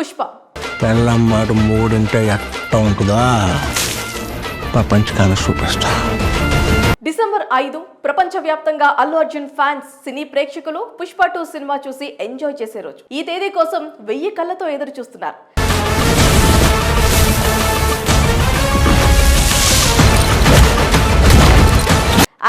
పుష్ప. పెళ్ళం మాట మూడింటే ఎట్ట ఉంటుందా? ప్రపంచకాల సూపర్ స్టార్ డిసెంబర్ ఐదు ప్రపంచవ్యాప్తంగా అల్లు అర్జున్ ఫ్యాన్స్ సినీ ప్రేక్షకులు పుష్ప టూ సినిమా చూసి ఎంజాయ్ చేసే రోజు. ఈ తేదీ కోసం వెయ్యి కళ్ళతో ఎదురు చూస్తున్నారు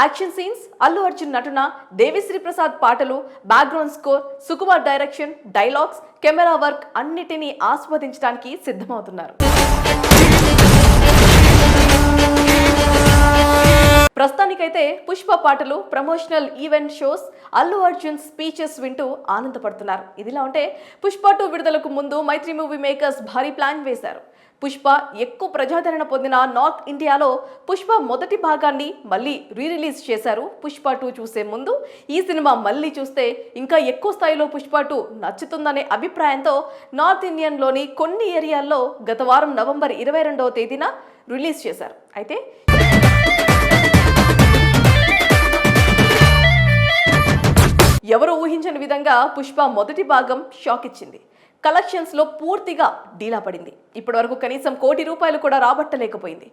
యాక్షన్ సీన్స్ అల్లు అర్జున్ నటన దేవిశ్రీ ప్రసాద్ పాటలు background score Sukumar direction dialogues camera work అన్నిటినీ ఆస్వాదించడానికి సిద్ధమవుతున్నారు. ప్రస్తుతానికైతే పుష్ప పాటలు promotional event shows Allu Arjun speeches వింటూ ఆనందపడుతున్నారు. ఇదిలా ఉంటే పుష్ప టూ విడుదలకు ముందు మైత్రి మూవీ మేకర్స్ భారీ ప్లాన్ వేశారు. పుష్ప ఎక్కువ ప్రజాదరణ పొందిన నార్త్ ఇండియాలో పుష్ప మొదటి భాగాన్ని మళ్ళీ రీ రిలీజ్ చేశారు. పుష్ప టూ చూసే ముందు ఈ సినిమా మళ్ళీ చూస్తే ఇంకా ఎక్కువ స్థాయిలో పుష్ప టూ నచ్చుతుందనే అభిప్రాయంతో నార్త్ ఇండియన్లోని కొన్ని ఏరియాల్లో గత వారం నవంబర్ ఇరవై రెండవ తేదీన రిలీజ్ చేశారు. అయితే ఎవరు ఊహించని విధంగా పుష్ప మొదటి భాగం షాక్ ఇచ్చింది. కలెక్షన్స్లో పూర్తిగా డీలా పడింది ఇప్పటి వరకు కనీసం కోటి రూపాయలు కూడా రాబట్టలేకపోయింది.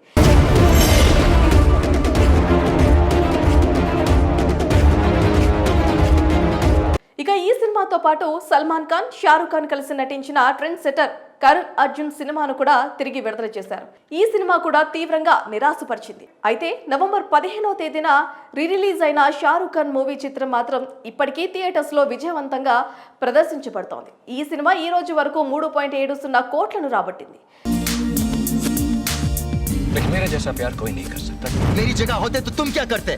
సినిమాతో పాటు సల్మాన్ ఖాన్ షారుఖ్ ఖాన్ కలిసి నటించిన ట్రెండ్ సెటర్ కరుణ్ అర్జున్ సినిమాను కూడా తిరిగి విడుదల చేశారు ఈ సినిమా కూడా తీవ్రంగా నిరాశపరిచింది అయితే నవంబర్ పదిహేనవ తేదీన రిలీజ్ అయిన షారుఖ్ ఖాన్ మూవీ చిత్రం మాత్రం ఇప్పటికీ థియేటర్స్ లో విజయవంతంగా ప్రదర్శించబడుతోంది ఈ సినిమా ఈ రోజు వరకు మూడు పాయింట్ ఏడు సున్నా కోట్లను రాబట్టింది लेकिन मेरे जैसा प्यार कोई नहीं कर सकता मेरी जगह होते तो तुम क्या करते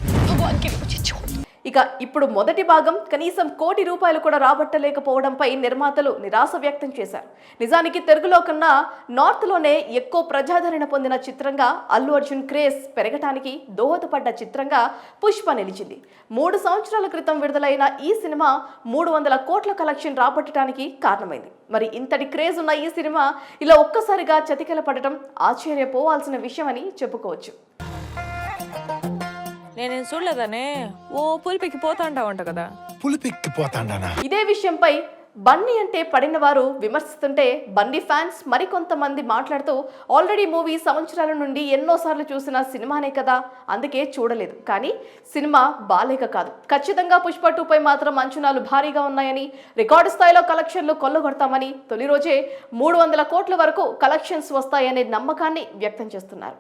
ఇక ఇప్పుడు మొదటి భాగం కనీసం కోటి రూపాయలు కూడా రాబట్టలేకపోవడంపై నిర్మాతలు నిరాశ వ్యక్తం చేశారు. నిజానికి తెలుగులో కన్నా నార్త్లోనే ఎక్కువ ప్రజాదరణ పొందిన చిత్రంగా అల్లు అర్జున్ క్రేజ్ పెరగటానికి దోహదపడ్డ చిత్రంగా పుష్ప నిలిచింది. మూడు సంవత్సరాల క్రితం విడుదలైన ఈ సినిమా మూడు వందల కోట్ల కలెక్షన్ రాబట్టడానికి కారణమైంది. మరి ఇంతటి క్రేజ్ ఉన్న ఈ సినిమా ఇలా ఒక్కసారిగా చతికిల పడటం ఆశ్చర్యపోవాల్సిన విషయమని చెప్పుకోవచ్చు. నేనేం చూడలేదనే? ఓ పులిపికి పోతా ఉంటావంట కదా పులిపెక్కిపోతాండానా ఇదే విషయంపై బన్నీ అంటే పడిన వారు విమర్శిస్తుంటే బన్నీ ఫ్యాన్స్ మరికొంతమంది మాట్లాడుతూ ఆల్రెడీ మూవీ సంవత్సరాల నుండి ఎన్నోసార్లు చూసిన సినిమానే కదా అందుకే చూడలేదు. కానీ సినిమా బాలేక కాదు. ఖచ్చితంగా పుష్ప టూపై మాత్రం అంచనాలు భారీగా ఉన్నాయని రికార్డు స్థాయిలో కలెక్షన్లు కొల్లగొడతామని తొలి రోజే మూడు వందల కోట్ల వరకు కలెక్షన్స్ వస్తాయనే నమ్మకాన్ని వ్యక్తం చేస్తున్నారు.